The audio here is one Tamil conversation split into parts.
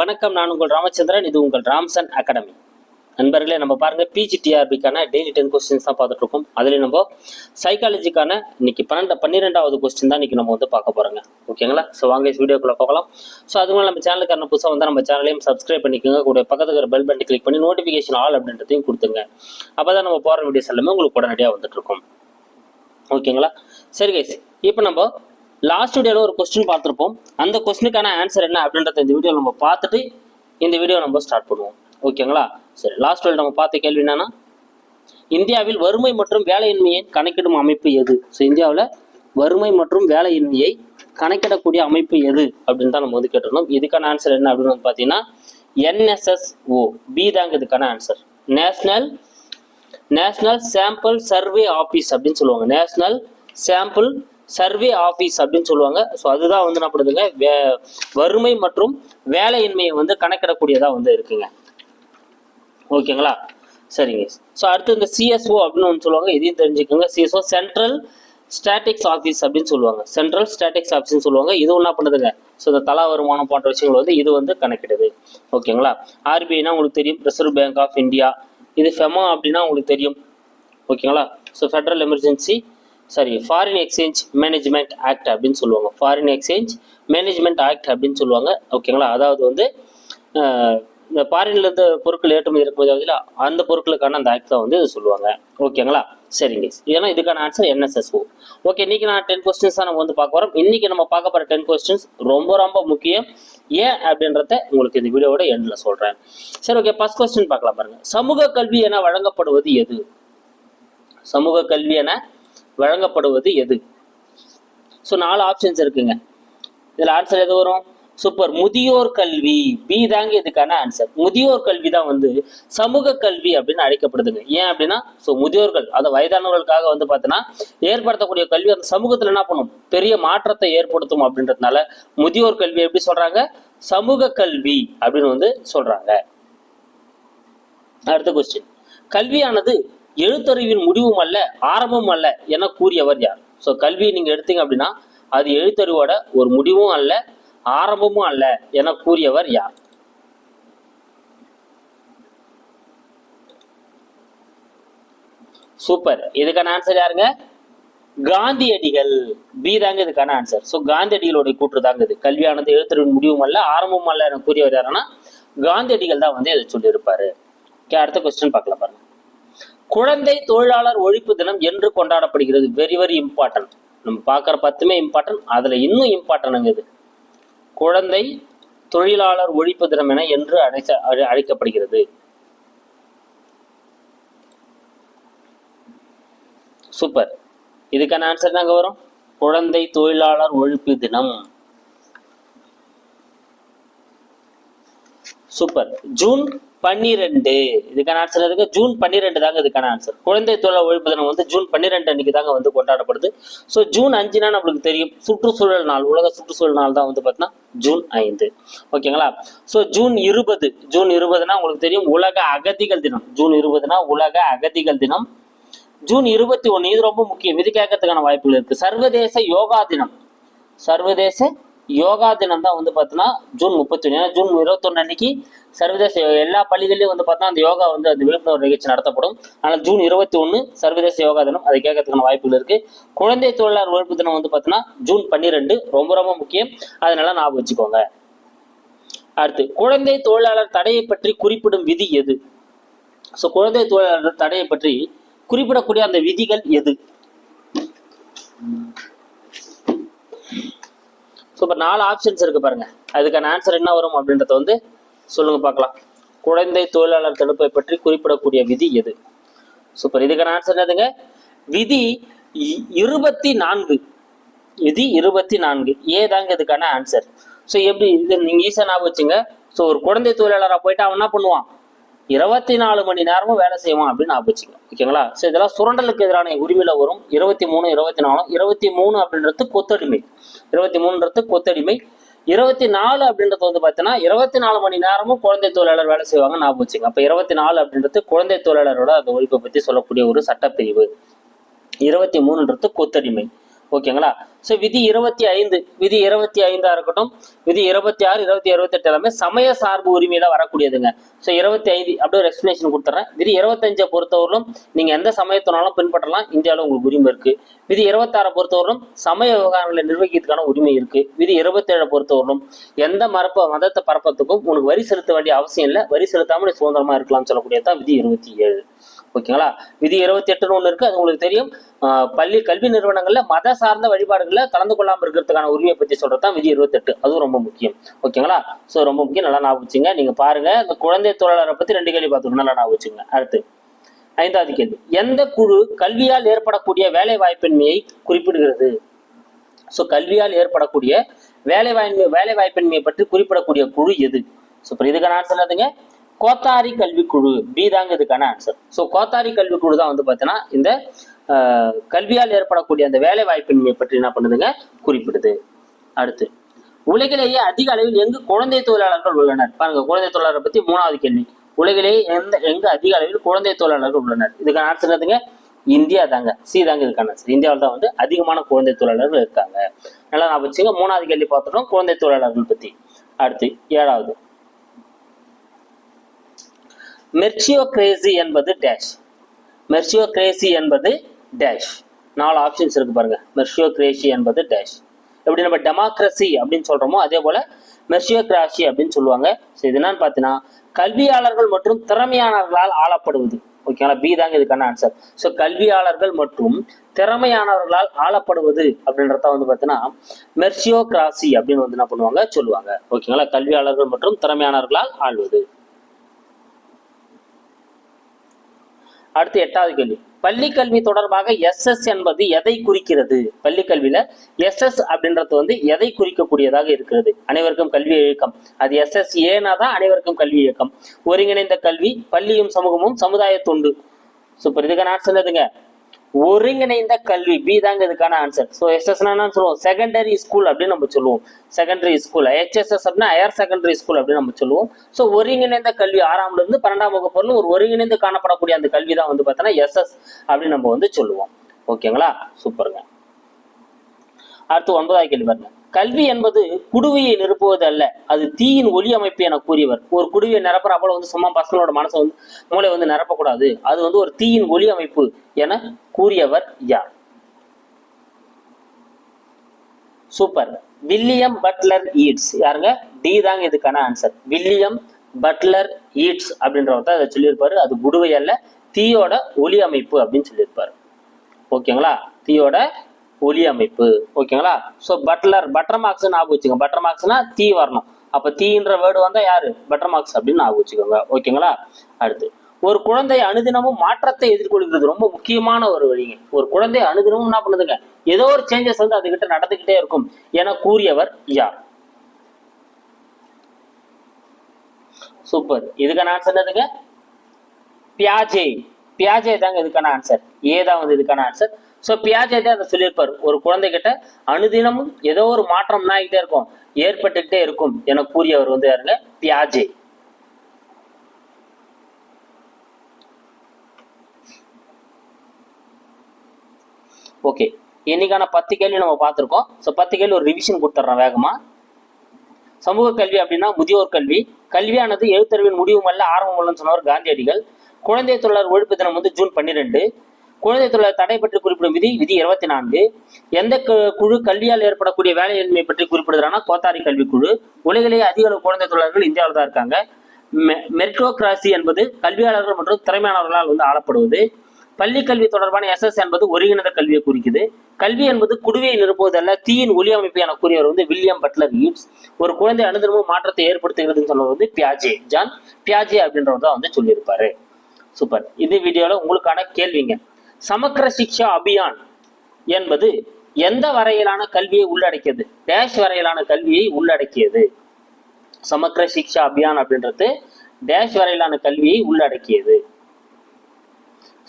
வணக்கம் நான் உங்கள் ராமச்சந்திரன் இது உங்கள் ராம்சன் அகாடமி. நண்பர்களே நம்ம பாருங்க பிஜிடிஆர்பிக்கான டெய்லி டென் கொஸ்டின்ஸ் தான் பார்த்துட்டு இருக்கோம் அதுலேயும் நம்ம சைக்காலஜிக்கான இன்னைக்கு பன்னெண்டு பன்னிரெண்டாவது கொஸ்டின் தான் இன்னைக்கு நம்ம வந்து பார்க்க போறோங்க. ஓகேங்களா ஸோ வாங்க வீடியோக்குள்ள பார்க்கலாம் ஸோ அதுவும் நம்ம சேனலுக்கான புதுசாக வந்து நம்ம சேனலையும் சப்ஸ்கிரைப் பண்ணிக்கோங்க. கூட பக்கத்துக்கு இருக்கிற பெல் பட்டன் கிளிக் பண்ணி நோட்டிஃபிகேஷன் ஆல் அப்படின்றதையும் கொடுத்துங்க. அப்போ தான் நம்ம போகிற வீடியோஸ் எல்லாமே உங்களுக்கு உடனடியாக வந்துட்டு இருக்கோம் ஓகேங்களா சரி கைஸ் இப்போ நம்ம லாஸ்ட் வீடியோவில் ஒரு கொஸ்டின் பார்த்துருப்போம். அந்த கொஸ்டினுக்கான ஆன்சர் என்ன அப்படின்றத இந்த வீடியோ நம்ம பார்த்துட்டு இந்த வீடியோ நம்ம ஸ்டார்ட் பண்ணுவோம். ஓகேங்களா சரி லாஸ்ட் வீடியோ நம்ம பார்த்த கேள்வி என்னன்னா இந்தியாவில் வறுமை மற்றும் வேலையின்மையை கணக்கிடும் அமைப்பு எது? ஸோ இந்தியாவில் வறுமை மற்றும் வேலையின்மையை கணக்கிடக்கூடிய அமைப்பு எது? அப்படின்னு தான் நம்ம வந்து கேட்டிருந்தோம். இதுக்கான ஆன்சர் என்ன அப்படின்னு வந்து பார்த்தீங்கன்னா என்எஸ்எஸ்ஓ பி தாங்க இதுக்கான answer national national sample survey office அப்படின்னு சொல்லுவாங்க. நேஷனல் சாம்பிள் சர்வே ஆஃபீஸ் அப்படின்னு சொல்லுவாங்க. ஸோ அதுதான் வந்து என்ன பண்ணுதுங்க? வே வறுமை மற்றும் வேலையின்மையை வந்து கணக்கிடக்கூடியதாக வந்து இருக்குங்க. ஓகேங்களா? சரிங்க. ஸோ அடுத்து இந்த சிஎஸ்ஓ அப்படின்னு ஒன்று சொல்லுவாங்க. இதையும் தெரிஞ்சுக்கோங்க. சிஎஸ்ஓ சென்ட்ரல் ஸ்டாட்டிக்ஸ் ஆஃபீஸ் அப்படின்னு சொல்லுவாங்க. சென்ட்ரல் ஸ்டாட்டிக்ஸ் ஆஃபீஸ்னு சொல்லுவாங்க. இதுவும் என்ன பண்ணுதுங்க? ஸோ இந்த தலா வருமானம் போன்ற விஷயங்கள் வந்து இது வந்து கணக்கிடுது. ஓகேங்களா? ஆர்பிஐனா உங்களுக்கு தெரியும். ரிசர்வ் பேங்க் ஆஃப் இந்தியா இது ஃபெமா அப்படின்னா உங்களுக்கு தெரியும். ஓகேங்களா? So federal emergency sorry foreign exchange management act அப்படின்னு சொல்லுவாங்க. ஃபாரின் எக்ஸ்சேஞ்ச் மேனேஜ்மெண்ட் ஆக்ட் அப்படின்னு சொல்லுவாங்க. ஓகேங்களா அதாவது வந்து இந்த ஃபாரின்ல இருந்து பொருட்கள் ஏற்றுமதி இருக்கும்போது ஆகுதுல, அந்த பொருட்களுக்கான அந்த ஆக்ட் தான் வந்து இது சொல்லுவாங்க. ஓகேங்களா சரிங்க. ஏன்னா இதுக்கான ஆன்சர் என்எஸ்எஸ்ஓ ஓகே இன்னைக்கு நான் டென் கொஸ்டின்ஸ் தான் நம்ம வந்து பார்க்க வரோம் இன்னைக்கு நம்ம பார்க்க போகிற டென் கொஸ்டின்ஸ் ரொம்ப ரொம்ப முக்கியம். ஏன் அப்படின்றத உங்களுக்கு இந்த வீடியோவோட எண்டில் சொல்கிறேன் சரி ஓகே ஃபர்ஸ்ட் கொஸ்டின் பார்க்கலாம் பாருங்க. சமூக கல்வி என வழங்கப்படுவது எது? சமூக கல்வி என வழங்கப்படுவது எது? ஸோ நாலு ஆப்ஷன்ஸ் இருக்குங்க. இதில் ஆன்சர் எது வரும்? சூப்பர் முதியோர் கல்வி. பி தாங்க இதுக்கான ஆன்சர் முதியோர் கல்வி தான் வந்து சமூக கல்வி அப்படின்னு அழைக்கப்படுதுங்க. ஏன் அப்படின்னா ஸோ முதியோர்கள் அதை வயதானவர்களுக்காக வந்து பார்த்தீங்கன்னா ஏற்படுத்தக்கூடிய கல்வி அந்த சமூகத்தில் என்ன பண்ணும்? பெரிய மாற்றத்தை ஏற்படுத்தும் அப்படின்றதுனால முதியோர் கல்வி எப்படி சொல்றாங்க? சமூக கல்வி அப்படின்னு வந்து சொல்றாங்க. அடுத்த கொஸ்டின் கல்வியானது எழுத்தறிவின் முடிவும் அல்ல ஆரம்பமும் அல்ல என கூறியவர் யார்? ஸோ கல்வியை நீங்கள் எடுத்தீங்க அப்படின்னா அது எழுத்தறிவோட ஒரு முடிவும் அல்ல ஆரம்பமும் அல்ல என கூறியவர் யார்? சூப்பர் இதுக்கான ஆன்சர் யாருங்க? காந்தியடிகள். பி தாங்க இதுக்கான ஆன்சர் ஸோ காந்தியடிகளுடைய கூற்று தாங்க இது. கல்வியானது எழுத்தறிவின் முடிவும் அல்ல ஆரம்பமும் அல்ல என கூறியவர் யாருன்னா காந்தியடிகள் தான் வந்து இதை சொல்லியிருப்பாரு. அடுத்த கொஸ்டின் பார்க்கலாம் பாருங்க. குழந்தை தொழிலாளர் ஒழிப்பு தினம் என்று கொண்டாடப்படுகிறது. வெரி வெரி இம்பார்ட்டன்ட் நம்ம பார்க்குற பத்துமே இம்பார்ட்டன்ட் அதுல இன்னும் இம்பார்ட்டன்ட்ங்க இது. குழந்தை தொழிலாளர் ஒழிப்பு தினம் என என்று அழைச்ச அழை- அழைக்கப்படுகிறது. சூப்பர் இதுக்கான ஆன்சர் தாங்க வரும்? குழந்தை தொழிலாளர் ஒழிப்பு தினம். சூப்பர் ஜூன் பன்னிரெண்டு. இதுக்கான ஆன்சர் இருக்கு. ஜூன் பன்னிரெண்டு தாங்க இதுக்கான ஆன்சர் குழந்தை தொழில் ஒழிப்பு தினம் வந்து ஜூன் பன்னிரெண்டு அன்னைக்கு தாங்க வந்து கொண்டாடப்படுது. ஸோ ஜூன் அஞ்சுனா நம்மளுக்கு தெரியும். சுற்றுச்சூழல் நாள் உலக சுற்றுச்சூழல் நாள் தான் வந்து பார்த்தீங்கன்னா ஜூன் ஐந்து. ஓகேங்களா ஸோ ஜூன் இருபது. ஜூன் இருபதுனா உங்களுக்கு தெரியும் உலக அகதிகள் தினம். ஜூன் இருபதுனா உலக அகதிகள் தினம். ஜூன் இருபத்தி ஒன்று இது ரொம்ப முக்கியம். இது கேட்கறதுக்கான வாய்ப்புகள் இருக்கு. சர்வதேச யோகா தினம். சர்வதேச யோகா தினம் தான் வந்து பார்த்தீங்கன்னா ஜூன் முப்பத்தி ஒன்று ஏன்னா ஜூன் இருபத்தொன்னு அன்னைக்கு சர்வதேச எல்லா பள்ளிகள்லையும் வந்து பார்த்தீங்கன்னா அந்த யோகா வந்து அந்த விழிப்புணர்வு நிகழ்ச்சி நடத்தப்படும். ஆனால் ஜூன் இருபத்தி ஒன்று சர்வதேச யோகா தினம். அதை கேட்கறதுக்கான வாய்ப்புகள் இருக்கு. குழந்தை தொழிலாளர் ஒழிப்பு தினம் வந்து பார்த்தீங்கன்னா ஜூன் பன்னிரெண்டு. ரொம்ப ரொம்ப முக்கியம். அதனால ஞாபகம் வச்சுக்கோங்க. அடுத்து குழந்தை தொழிலாளர் தடையை பற்றி குறிப்பிடும் விதி எது? ஸோ குழந்தை தொழிலாளர் தடையை பற்றி குறிப்பிடக்கூடிய அந்த விதிகள் எது? ஸோ இப்போ நாலு ஆப்ஷன்ஸ் இருக்கு பாருங்க. அதுக்கான ஆன்சர் என்ன வரும் அப்படின்றத வந்து சொல்லுங்க பார்க்கலாம். குழந்தை தொழிலாளர் தடுப்பை பற்றி குறிப்பிடக்கூடிய விதி எது? சூப்பர் இதுக்கான ஆன்சர் என்னதுங்க? விதி இருபத்தி நான்கு. விதி இருபத்தி நான்கு. ஏ தாங்க இதுக்கான ஆன்சர் ஸோ எப்படி இது நீங்க ஈஸியாக ஞாபகம் வச்சுங்க. ஸோ ஒரு குழந்தை தொழிலாளராக போயிட்டு அவன் என்ன பண்ணுவான்? இருபத்தி நாலு மணி நேரமும் வேலை செய்வான் அப்படின்னு ஞாபகம் ஓகேங்களா ஸோ இதெல்லாம் சுரண்டலுக்கு எதிரான உரிமையில வரும். இருபத்தி மூணு இருபத்தி நாலு இருபத்தி மூணு அப்படின்றது கொத்தடிமை இருபத்தி மூணுன்றது கொத்தடிமை இருபத்தி நாலு அப்படின்றது வந்து பார்த்தீங்கன்னா இருபத்தி நாலு மணி நேரமும் குழந்தை தொழிலாளர் வேலை செய்வாங்க ஞாபகம் வச்சுங்க அப்போ இருபத்தி நாலு அப்படின்றது குழந்தை தொழிலாளரோட அந்த ஒழிப்பை பற்றி சொல்லக்கூடிய ஒரு சட்டப்பிரிவு. இருபத்தி மூணுன்றது கொத்தடிமை ஓகேங்களா? ஸோ விதி இருபத்தி ஐந்து விதி இருபத்தி ஐந்தா இருக்கட்டும் விதி இருபத்தி ஆறு இருபத்தி இருபத்தெட்டு எல்லாமே சமய சார்பு உரிமையில வரக்கூடியதுங்க. ஸோ இருபத்தி ஐந்து அப்படியே ஒரு எக்ஸ்பிளேஷன் கொடுத்துறேன். விதி இருபத்தஞ்சை பொறுத்தவரையிலும் நீங்க எந்த சமயத்தினாலும் பின்பற்றலாம். இந்தியாவில் உங்களுக்கு உரிமை இருக்கு. விதி இருபத்தாறை பொறுத்தவரையிலும் சமய விவகாரங்களை நிர்வகிக்கிறதுக்கான உரிமை இருக்கு. விதி இருபத்தேழை பொறுத்தவரையிலும் எந்த மரப்ப மதத்தை பரப்பத்துக்கும் உனக்கு வரி செலுத்த வேண்டிய அவசியம் இல்லை. வரி செலுத்தாமல் சுதந்திரமா இருக்கலாம்னு சொல்லக்கூடியதான் விதி இருபத்தி ஏழு. ஓகேங்களா? விதி இருபத்தி எட்டுன்னு ஒன்று இருக்குது அது உங்களுக்கு தெரியும். பள்ளி கல்வி நிறுவனங்களில் மத சார்ந்த வழிபாடுகளில் கலந்து கொள்ளாமல் இருக்கிறதுக்கான உரிமையை பற்றி சொல்கிறது தான் விதி இருபத்தெட்டு. அதுவும் ரொம்ப முக்கியம். ஓகேங்களா? ஸோ ரொம்ப முக்கியம். நல்லா ஞாபகம் வச்சுங்க. நீங்கள் பாருங்கள் இந்த குழந்தை தொழிலாளரை பற்றி ரெண்டு கேள்வி பார்த்துக்கணும். நல்லா ஞாபகம் வச்சுங்க. அடுத்து. ஐந்தாவது கேள்வி. எந்த குழு கல்வியால் ஏற்படக்கூடிய வேலை வாய்ப்பின்மையை குறிப்பிடுகிறது? ஸோ கல்வியால் ஏற்படக்கூடிய வேலை வாய்மை வேலை வாய்ப்பின்மையை பற்றி குறிப்பிடக்கூடிய குழு எது? ஸோ இப்போ இதுக்கான ஆன்சர் என்னதுங்க கோத்தாரி கல்விக்குழு பி தாங்க இதுக்கான ஆன்சர் ஸோ கோத்தாரி கல்விக்குழு தான் வந்து பார்த்தீங்கன்னா இந்த கல்வியால் ஏற்படக்கூடிய அந்த வேலை வாய்ப்பின்மையை பற்றி என்ன பண்ணுதுங்க? குறிப்பிடுது. அடுத்து உலகிலேயே அதிக அளவில் எங்கு குழந்தை தொழிலாளர்கள் உள்ளனர்? பாருங்க குழந்தை தொழிலாளர் பத்தி மூணாவது கேள்வி. உலகிலேயே எந்த எங்கு அதிக அளவில் குழந்தை தொழிலாளர்கள் உள்ளனர்? இதுக்கான ஆன்சர் என்னதுங்க? இந்தியா தாங்க. சி தாங்க இதுக்கான ஆன்சர் இந்தியாவில் தான் வந்து அதிகமான குழந்தை தொழிலாளர்கள் இருக்காங்க. நல்லா நான் வச்சுங்க மூணாவது கேள்வி பார்த்துட்டோம். குழந்தை தொழிலாளர்கள் பத்தி. அடுத்து ஏழாவது மெர்ச்சியோக்ரேசி என்பது டேஷ் மெர்சியோக்ரேசி என்பது டேஷ் நாலு ஆப்ஷன்ஸ் இருக்கு பாருங்க. மெர்சியோக்ரேசி என்பது டேஷ் எப்படி நம்ம டெமோக்ரஸி அப்படின்னு சொல்றோமோ அதே போல மெர்சியோக்ராசி அப்படின்னு சொல்லுவாங்க. ஸோ இது என்னன்னு பார்த்தீங்கன்னா கல்வியாளர்கள் மற்றும் திறமையானவர்களால் ஆளப்படுவது. ஓகேங்களா பி தாங்க இதுக்கான ஆன்சர் ஸோ கல்வியாளர்கள் மற்றும் திறமையானவர்களால் ஆளப்படுவது அப்படின்றத வந்து பார்த்தீங்கன்னா மெர்சியோக்ராசி அப்படின்னு வந்து என்ன பண்ணுவாங்க? சொல்லுவாங்க. ஓகேங்களா கல்வியாளர்கள் மற்றும் திறமையானவர்களால் ஆள்வது. அடுத்து எட்டாவது கேள்வி. பள்ளி கல்வி தொடர்பாக எஸ்எஸ் என்பது எதை குறிக்கிறது? பள்ளி கல்வியில எஸ்எஸ் அப்படின்றது வந்து எதை குறிக்கக்கூடியதாக இருக்கிறது? அனைவருக்கும் கல்வி இயக்கம். அது எஸ்எஸ் ஏனா தான் அனைவருக்கும் கல்வி இயக்கம். ஒருங்கிணைந்த கல்வி பள்ளியும் சமூகமும் சமுதாய தொண்டு. சூப்பர். இதுக்கு நான் சொன்னதுங்க. ஒருங்கிணைந்த கல்வி பி தாங்க இதுக்கான ஆன்சர் ஸோ எஸ்எஸ்னா சொல்லுவோம்? செகண்டரி ஸ்கூல் அப்படின்னு நம்ம சொல்லுவோம். Secondary school H S S அப்படின்னா ஹையர் செகண்டரி ஸ்கூல் அப்படின்னு நம்ம சொல்லுவோம். ஸோ ஒருங்கிணைந்த கல்வி ஆறாம்ல இருந்து பன்னெண்டாம் வகுப்பு வரலும் ஒரு ஒருங்கிணைந்து காணப்படக்கூடிய அந்த கல்வி தான் வந்து பார்த்தோன்னா எஸ்எஸ் அப்படின்னு நம்ம வந்து சொல்லுவோம். ஓகேங்களா சூப்பருங்க அடுத்து ஒன்பதாவது கேள்வி பாருங்க. கல்வி என்பது குடுவையை நிரப்புவது அல்ல அது தீயின் ஒளி அமைப்பு என கூறியவர். ஒரு குடுவையை நிரப்புற அப்போ வந்து சும்மா பசங்களோட மனசை வந்து மூளை வந்து நிரப்பக்கூடாது. அது வந்து ஒரு தீயின் ஒளி அமைப்பு என கூறியவர் யார்? சூப்பர் வில்லியம் பட்லர் ஈட்ஸ் யாருங்க? டி தாங்க இதுக்கான ஆன்சர் வில்லியம் பட்லர் ஈட்ஸ் அப்படின்றவர் தான் அதை சொல்லியிருப்பாரு. அது குடுவை அல்ல தீயோட ஒளி அமைப்பு அப்படின்னு சொல்லியிருப்பாரு. ஓகேங்களா? தீயோட ஒலி அமைப்பு. ஓகேங்களா? ஸோ பட்லர் பட்டர் மார்க்ஸ் ஞாபகம் வச்சுங்க பட்டர் மார்க்ஸ்னா தீ வரணும். அப்போ தீன்ற வேர்டு வந்தால் யாரு? பட்டர் மார்க்ஸ் அப்படின்னு ஞாபகம் வச்சுக்கோங்க. ஓகேங்களா? அடுத்து ஒரு குழந்தை அனுதினமும் மாற்றத்தை எதிர்கொள்கிறது. ரொம்ப முக்கியமான ஒரு வழிங்க. ஒரு குழந்தை அனுதினமும் என்ன பண்ணுதுங்க? ஏதோ ஒரு சேஞ்சஸ் வந்து அதுகிட்ட நடந்துகிட்டே இருக்கும் என கூறியவர் யார்? சூப்பர். இதுக்கான ஆன்சர் என்னதுங்க? பியாஜே. பியாஜே தாங்க இதுக்கான ஆன்சர் ஏ வந்து இதுக்கான ஆன்சர் ஸோ பியாஜே தான் அதை சொல்லியிருப்பார். ஒரு குழந்தைகிட்ட அனுதினமும் ஏதோ ஒரு மாற்றம் என்ன ஆகிட்டே இருக்கும். ஏற்பட்டுக்கிட்டே இருக்கும் என கூறியவர் வந்து யாருங்க? பியாஜே. ஓகே இன்னைக்கான பத்து கேள்வி நம்ம பார்த்துருக்கோம். ஸோ பத்து கேள்வி ஒரு ரிவிஷன் கொடுத்துட்றேன் வேகமா. சமூக கல்வி அப்படின்னா முதியோர் கல்வி. கல்வியானது எழுத்தறிவின் முடிவும் அல்ல ஆரம்பம் அல்லன்னு சொன்னவர் காந்தியடிகள். குழந்தை தொழிலாளர் ஒழிப்பு தினம் வந்து ஜூன் பன்னிரெண்டு. குழந்தை தொழிலாளர் தடை பற்றி குறிப்பிடும் விதி விதி இருபத்தி நான்கு எந்த குழு கல்வியால் ஏற்படக்கூடிய வேலையின்மை பற்றி குறிப்பிடுறாங்கன்னா கோத்தாரி கல்வி குழு உலகிலேயே அதிக அளவு குழந்தை தொழிலாளர்கள் இந்தியாவில் தான் இருக்காங்க. மெ- மெரிட்டோக்ராசி என்பது கல்வியாளர்கள் மற்றும் திறமையானவர்களால் வந்து ஆளப்படுவது. பள்ளி கல்வி தொடர்பான எஸ்எஸ் என்பது ஒருங்கிணைந்த கல்வியை குறிக்குது. கல்வி என்பது குடுவையை நிரப்புவதல்ல தீயின் ஒலி அமைப்பு என கூறியவர் வந்து வில்லியம் பட்லர் ஈட்ஸ். ஒரு குழந்தை அனுதினமும் மாற்றத்தை ஏற்படுத்துகிறதுன்னு சொல்வது வந்து பியாஜே ஜான் பியாஜே அப்படின்றவர் தான் வந்து சொல்லியிருப்பாரு. சூப்பர். இது வீடியோவில் உங்களுக்கான கேள்விங்க. சமக்கர சிக்ஷா அபியான் என்பது எந்த வரையிலான கல்வியை உள்ளடக்கியது? டேஷ் வரையிலான கல்வியை உள்ளடக்கியது. சமக்கர சிக்ஷா அபியான் அப்படின்றது டேஷ் வரையிலான கல்வியை உள்ளடக்கியது.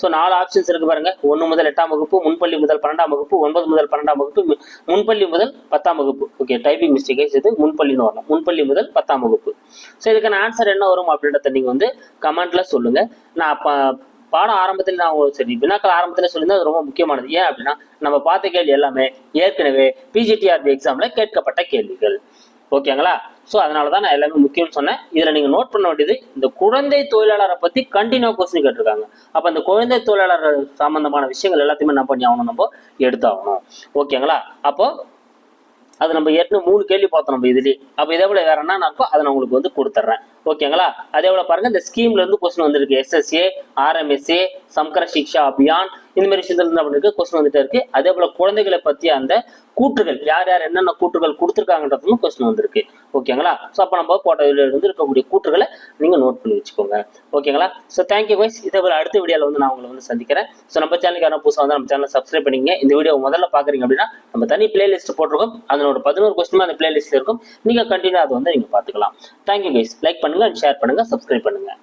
ஸோ நாலு ஆப்ஷன்ஸ் இருக்கு பாருங்க. ஒன்று முதல் எட்டாம் வகுப்பு முன்பள்ளி முதல் பன்னெண்டாம் வகுப்பு ஒன்பது முதல் பன்னெண்டாம் வகுப்பு முன்பள்ளி முதல் பத்தாம் வகுப்பு. ஓகே டைப்பிங் மிஸ்டேக் இது முன்பள்ளின்னு வரணும். முன்பள்ளி முதல் பத்தாம் வகுப்பு. ஸோ இதுக்கான ஆன்சர் என்ன வரும் அப்படின்றத நீங்கள் வந்து கமெண்ட்ல சொல்லுங்க. நான் பாடம் ஆரம்பத்தில் நான் சரி வினாக்கள் ஆரம்பத்தில் சொல்லியிருந்தா அது ரொம்ப முக்கியமானது. ஏன் அப்படின்னா நம்ம பார்த்த கேள்வி எல்லாமே ஏற்கனவே பிஜிடிஆர்பி எக்ஸாமில் கேட்கப்பட்ட கேள்விகள். ஓகேங்களா ஸோ அதனால தான் நான் எல்லாமே முக்கியம்னு சொன்னேன். இதில் நீங்கள் நோட் பண்ண வேண்டியது இந்த குழந்தை தொழிலாளரை பற்றி கண்டினியூ கொஸ்டின் கேட்டிருக்காங்க. அப்போ அந்த குழந்தை தொழிலாளர் சம்மந்தமான விஷயங்கள் எல்லாத்தையுமே என்ன பண்ணி ஆகணும் நம்ம எடுத்தாகணும். ஓகேங்களா அப்போ அது நம்ம ஏற்கனவே மூணு கேள்வி பார்த்தோம் நம்ம இதுலேயே. அப்போ இதே போல வேற என்ன இருக்கோ அதை நான் உங்களுக்கு வந்து கொடுத்துட்றேன் ஓகேங்களா அதே போல பாருங்க இந்த ஸ்கீம்ல இருந்து கொஸ்டின் வந்திருக்கு. எஸ்எஸ்ஏ ஆர்எம்எஸ்ஏ சம்கர சிக்ஷா அபியான் இந்த மாதிரி விஷயத்துல இருந்து பண்ணிருக்கு கொஸ்டின் வந்துட்டே இருக்கு. அதே போல குழந்தைகளை பத்தி அந்த கூற்றுகள் யார் யார் என்னென்ன கூற்றுகள் கொடுத்துருக்காங்கன்றதும் கொஸ்டின் வந்திருக்கு. ஓகேங்களா ஸோ அப்போ நம்ம போட்ட இருந்து இருக்கக்கூடிய கூற்றுகளை நீங்கள் நோட் பண்ணி வச்சுக்கோங்க. ஓகேங்களா ஸோ தேங்க்யூ வைஸ் இதே போல அடுத்த வீடியோவில் வந்து நான் உங்களை வந்து சந்திக்கிறேன். ஸோ நம்ம சேனலுக்கு யாரும் புதுசாக வந்து நம்ம சேனல் சப்ஸ்கிரைப் பண்ணிங்க இந்த வீடியோ முதல்ல பார்க்குறீங்க அப்படின்னா நம்ம தனி பிளேலிஸ்ட் போட்டிருக்கோம். அதனோட பதினோரு கொஸ்டின் அந்த பிளேலிஸ்ட்ல இருக்கும். நீங்கள் கண்டினியூ அதை வந்து நீங்கள் பார்த்துக்கலாம். தேங்க்யூ கைஸ் லைக் பண்ணுங்கள் அண்ட் ஷேர் பண்ணுங்கள் சப்ஸ்கிரைப் பண்ணுங்கள்